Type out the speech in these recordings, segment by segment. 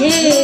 Yeah.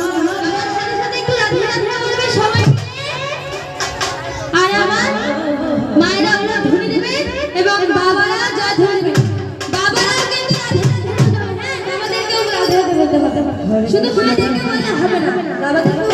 শুধু মা দেখে বলে হবে না বাবা দেখে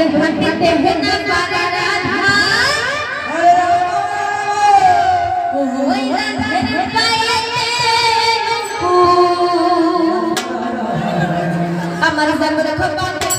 અરે ભક્તિ તે ભક્તિ દ્વારા રાધા અમારી સર્વ